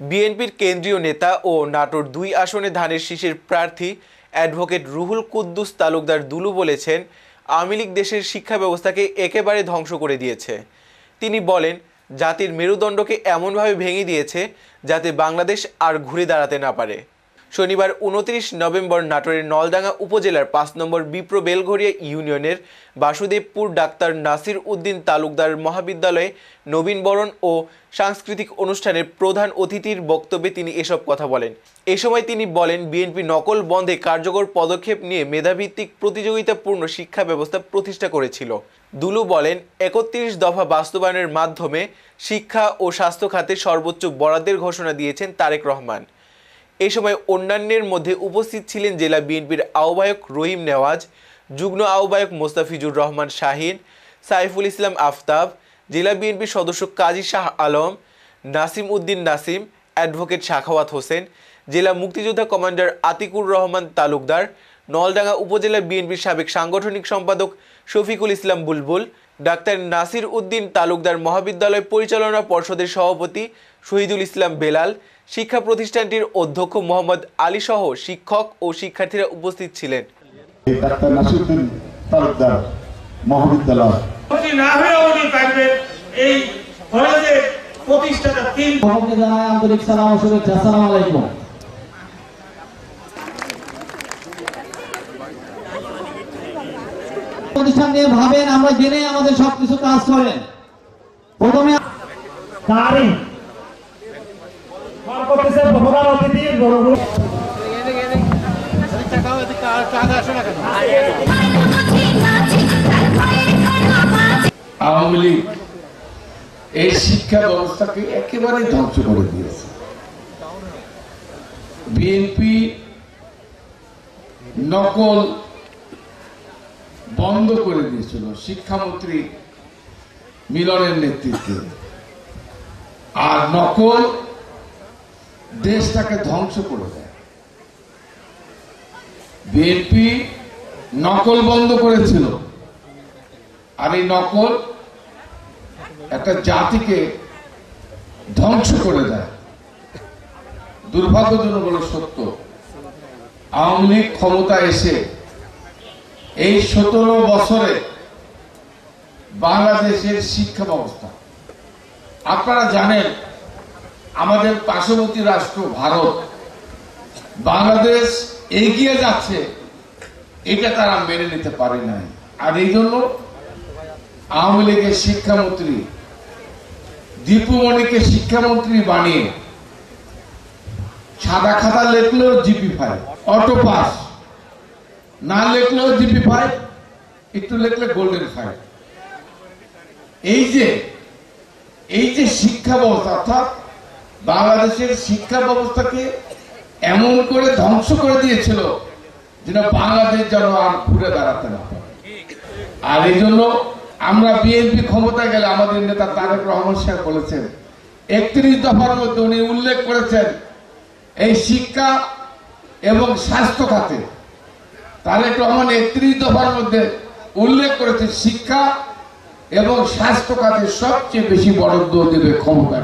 বিএনপির কেন্দ্রীয় নেতা ও নাটোর দুই আসনে ধানের শীষের প্রার্থী অ্যাডভোকেট রুহুল কুদ্দুস তালুকদার দুলু বলেছেন, আওয়ামী লীগ দেশের শিক্ষা ব্যবস্থাকে একেবারে ধ্বংস করে দিয়েছে। তিনি বলেন, জাতির মেরুদণ্ডকে এমনভাবে ভেঙে দিয়েছে যাতে বাংলাদেশ আর ঘুরে দাঁড়াতে না পারে। শনিবার উনত্রিশ নভেম্বর নাটোরের নলডাঙ্গা উপজেলার পাঁচ নম্বর বিপ্র বেলঘরিয়া ইউনিয়নের বাসুদেবপুর ডাক্তার নাসির উদ্দিন তালুকদার মহাবিদ্যালয়ে নবীনবরণ ও সাংস্কৃতিক অনুষ্ঠানের প্রধান অতিথির বক্তব্যে তিনি এসব কথা বলেন। এ সময় তিনি বলেন, বিএনপি নকল বন্ধে কার্যকর পদক্ষেপ নিয়ে মেধাভিত্তিক প্রতিযোগিতাপূর্ণ শিক্ষা ব্যবস্থা প্রতিষ্ঠা করেছিল। দুলু বলেন, একত্রিশ দফা বাস্তবায়নের মাধ্যমে শিক্ষা ও স্বাস্থ্য খাতে সর্বোচ্চ বরাদ্দের ঘোষণা দিয়েছেন তারেক রহমান। এই সময় অন্যান্যের মধ্যে উপস্থিত ছিলেন জেলা বিএনপির আহ্বায়ক রহিম নেওয়াজ, যুগ্ম আহ্বায়ক মোস্তাফিজুর রহমান শাহিন, সাইফুল ইসলাম আফতাব, জেলা বিএনপির সদস্য কাজী শাহ আলম, নাসিম উদ্দিন নাসিম, অ্যাডভোকেট শাখাওয়াত হোসেন, জেলা মুক্তিযোদ্ধা কমান্ডার আতিকুর রহমান তালুকদার, নলডাঙ্গা উপজেলা বিএনপির সাবেক সাংগঠনিক সম্পাদক শফিকুল ইসলাম বুলবুল, ডাক্তার নাসির উদ্দিন তালুকদার মহাবিদ্যালয় পরিচালনা পর্ষদের সভাপতি শহীদুল ইসলাম বেলাল শিক্ষা প্রতিষ্ঠানটির অধ্যক্ষ মোহাম্মদ আলী সহ শিক্ষক ও শিক্ষার্থীরা উপস্থিত ছিলেন। প্রতিষ্ঠান নিয়ে ভাবেন আমরা জেনে আমাদের সবকিছু কাজ করেন। প্রথমে তারই করতেছে প্রধান অতিথি আওয়ামী লীগ এই শিক্ষা ব্যবস্থাকে একেবারে ধ্বংস করে দিয়েছে। বিএনপি নকল বন্ধ করে দিয়েছিল শিক্ষামন্ত্রী মিলনের নেতৃত্বে। আর নকল দেশটাকে ধ্বংস করে দেয়। বিএনপি নকল বন্ধ করেছিল। আর এই নকল একটা জাতিকে ধ্বংস করে দেয়। দুর্ভাগ্যজনক বলে সত্য। আওয়ামী লীগ ক্ষমতা এসে এই সতেরো বছরে বাংলাদেশের শিক্ষা ব্যবস্থা। আপনারা জানেন আমাদের পার্শ্ববর্তী রাষ্ট্র ভারত, বাংলাদেশ এগিয়ে যাচ্ছে, এটা তারা মেনে নিতে পারে নাই। আর এই জন্য আওয়ামী লীগের শিক্ষামন্ত্রী দীপুমণিকে শিক্ষামন্ত্রী বানিয়ে সাদা খাতা লেখলেও জিপি ফাইভ অটো পাস। না লেখলেও জিপি ফাইভ একটু লেখলে গোল্ডেন ফাইভ এই যে এই যে শিক্ষা ব্যবস্থা, অর্থাৎ বাংলাদেশের শিক্ষা ব্যবস্থাকে এমন করে ধ্বংস করে দিয়েছিল যেন বাংলাদেশ যেন আর ঘুরে দাঁড়াতে না আর এই জন্য আমরা বিএনপি ক্ষমতায় গেলে আমাদের নেতা তারেক রহমান সাহেব বলেছেন, একত্রিশ দফার মধ্যে উনি উল্লেখ করেছেন, এই শিক্ষা এবং স্বাস্থ্য খাতে। তারেক রহমান একত্রিশ দফার মধ্যে উল্লেখ করেছে শিক্ষা এবং স্বাস্থ্য খাতে সবচেয়ে বেশি বরাদ্দ দেবে ক্ষমতা